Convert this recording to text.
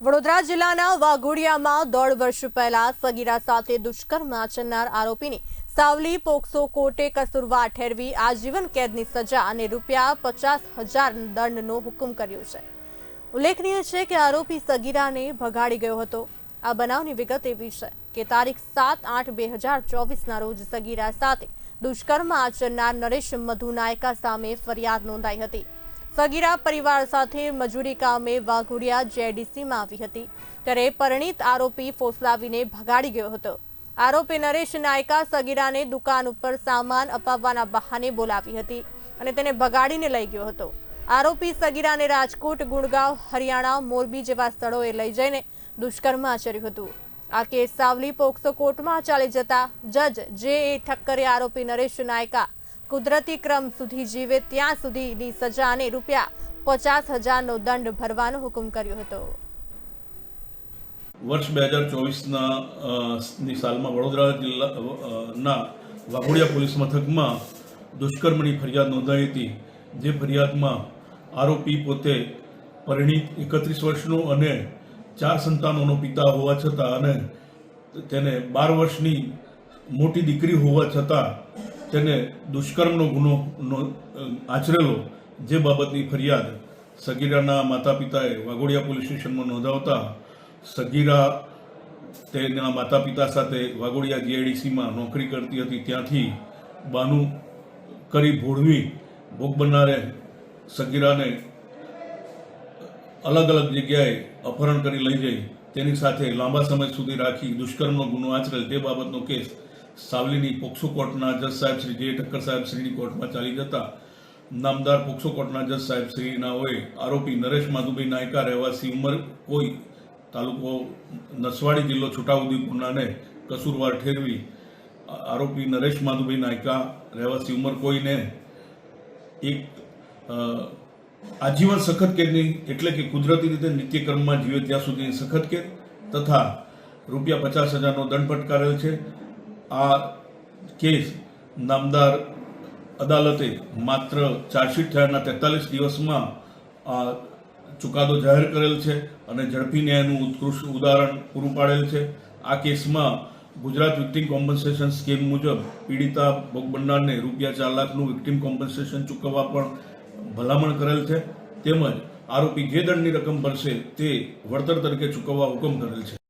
વડોદરા જિલ્લાના વાઘોડિયામાં દોઢ વર્ષ પહેલા સગીરા સાથે દુષ્કર્મ આચરનાર આરોપીની સાવલી પોક્સો કોર્ટે કસુરવાર ઠેરવી આજીવન કેદની સજા અને રૂપિયા પચાસ હજાર દંડનો હુકમ કર્યો છે. ઉલ્લેખનીય છે કે આરોપી સગીરાને ભગાડી ગયો હતો. આ બનાવની વિગત એવી છે કે તારીખ સાત આઠ બે હજાર ચોવીસના રોજ સગીરા સાથે દુષ્કર્મ આચરનાર નરેશ મધુ નાયકા સામે ફરિયાદ નોંધાઈ હતી. સગીરા પરિવાર સાથે મજૂરી કામે વાઘોડિયા જેડીસીમાં આવી હતી. ત્યારે પરિણીત આરોપી ફોસલાવીને ભગાડી ગયો હતો. આરોપી નરેશ નાયકા સગીરાને દુકાન ઉપર સામાન અપાવવાના બહાને બોલાવી હતી અને તેને ભગાડીને લઈ ગયો હતો. આરોપી સગીરાને રાજકોટ, ગુણગાંવ, હરિયાણા, મોરબી જેવા સ્થળોએ લઈ જઈને દુષ્કર્મ આચર્યું હતું. આ કેસ સાવલી પોક્સો કોર્ટમાં ચાલી જતા જજ જે એ ઠક્કરે આરોપી નરેશ નાયકા કુદરતી ક્રમ સુધી જીવે ત્યાં સુધીની સજા અને રૂપિયા પચાસ હજારનો દંડ ભરવાનો હુકમ કર્યો હતો. વર્ષ બે હજાર ચોવીસના ની સાલમાં વડોદરા જિલ્લાના વાઘોડિયા પોલીસ મથકમાં દુષ્કર્મની ફરિયાદ નોંધાઈ હતી, જે ફરિયાદમાં આરોપી પોતે પરિણીત એકત્રીસ વર્ષનો અને ચાર સંતાનોનો પિતા હોવા છતાં અને તેને બાર વર્ષની મોટી દીકરી હોવા છતાં તેને દુષ્કર્મનો ગુનો આચરેલો, જે બાબતની ફરિયાદ સગીરાના માતા પિતાએ વાઘોડિયા પોલીસ સ્ટેશનમાં નોંધાવતા, સગીરા તેના માતા પિતા સાથે વાઘોડિયા જીઆઈડીસીમાં નોકરી કરતી હતી. ત્યાંથી બાનું કરી ભોળવી ભોગ બનનારે સગીરાને અલગ અલગ જગ્યાએ અપહરણ કરી લઈ જઈ. તેની સાથે લાંબા સમય સુધી રાખી દુષ્કર્મનો ગુનો આચરેલ. તે બાબતનો કેસ સાવલીની પોક્સો કોર્ટના જજ સાહેબ શ્રી જે ઠક્કર સાહેબ શ્રીની કોર્ટમાં ચાલી જતા નામદાર પોક્સો કોર્ટના જજ સાહેબ શ્રીના હોય આરોપી નરેશ માધુભાઈ નાયકા રહેવાસી ઉમર કોઈ તાલુકો નસવાડી જિલ્લો છોટાઉદેપુરનાને કસૂરવાર ઠેરવી આરોપી નરેશ માધુભાઈ નાયકા રહેવાસી ઉમર કોઈને એક આજીવન સખત કેદની એટલે કે કુદરતી રીતે નિત્યક્રમમાં જીવે ત્યાં સુધી સખત કેદ તથા રૂપિયા પચાસ હજારનો દંડ ફટકારેલ છે. આ કેસ નામદાર અદાલતે માત્ર ચાર્જશીટ થયાના તેતાલીસ દિવસમાં આ ચુકાદો જાહેર કરેલ છે અને ઝડપી ન્યાયનું ઉત્કૃષ્ટ ઉદાહરણ પૂરું પાડેલ છે. આ કેસમાં ગુજરાત વિક્ટિમ કોમ્પન્સેશન સ્કીમ મુજબ પીડિતા ભોગ રૂપિયા ચાર લાખનું વિક્ટિમ કોમ્પન્સેશન ચૂકવવા પણ ભલામણ કરેલ છે. તેમજ આરોપી જે દંડની રકમ ભરશે તે વળતર તરીકે ચૂકવવા હુકમ કરેલ છે.